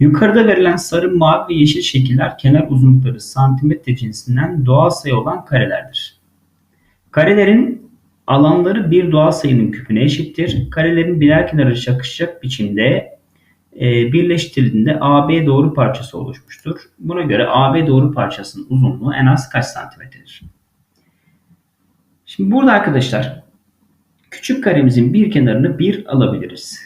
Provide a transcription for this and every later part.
Yukarıda verilen sarı, mavi ve yeşil şekiller kenar uzunlukları santimetre cinsinden doğal sayı olan karelerdir. Karelerin alanları bir doğal sayının küpüne eşittir. Karelerin birer kenarı çakışacak biçimde e, birleştirildiğinde AB doğru parçası oluşmuştur. Buna göre AB doğru parçasının uzunluğu en az kaç santimetredir? Şimdi burada arkadaşlar küçük karemizin bir kenarını 1 alabiliriz.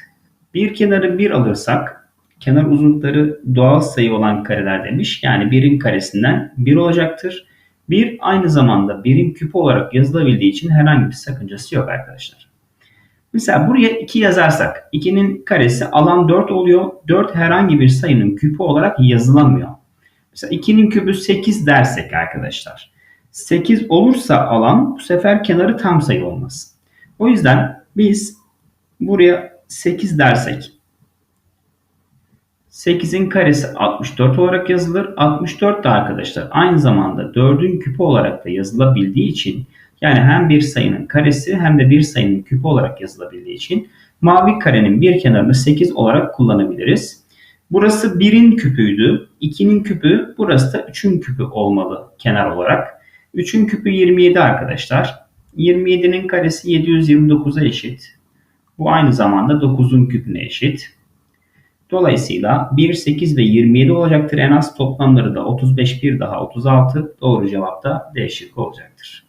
Bir kenarı 1 alırsak kenar uzunlukları doğal sayı olan kareler demiş. Yani birin karesinden 1 olacaktır. 1 aynı zamanda birin küpü olarak yazılabildiği için herhangi bir sakıncası yok arkadaşlar. Mesela buraya 2 yazarsak 2'nin karesi alan 4 oluyor. 4 herhangi bir sayının küpü olarak yazılamıyor. Mesela 2'nin küpü 8 dersek arkadaşlar. 8 olursa alan bu sefer kenarı tam sayı olmaz. O yüzden biz buraya 8 dersek 8'in karesi 64 olarak yazılır. 64 da arkadaşlar aynı zamanda 4'ün küpü olarak da yazılabildiği için yani hem bir sayının karesi hem de bir sayının küpü olarak yazılabildiği için mavi karenin bir kenarını 8 olarak kullanabiliriz. Burası 1'in küpüydü. 2'nin küpü burası da 3'ün küpü olmalı kenar olarak. 3'ün küpü 27 arkadaşlar. 27'nin karesi 729'a eşit. Bu aynı zamanda 9'un küpüne eşit. Dolayısıyla 1, 8 ve 27 olacaktır. En az toplamları da 35, bir daha 36. Doğru cevap da D şıkkı olacaktır.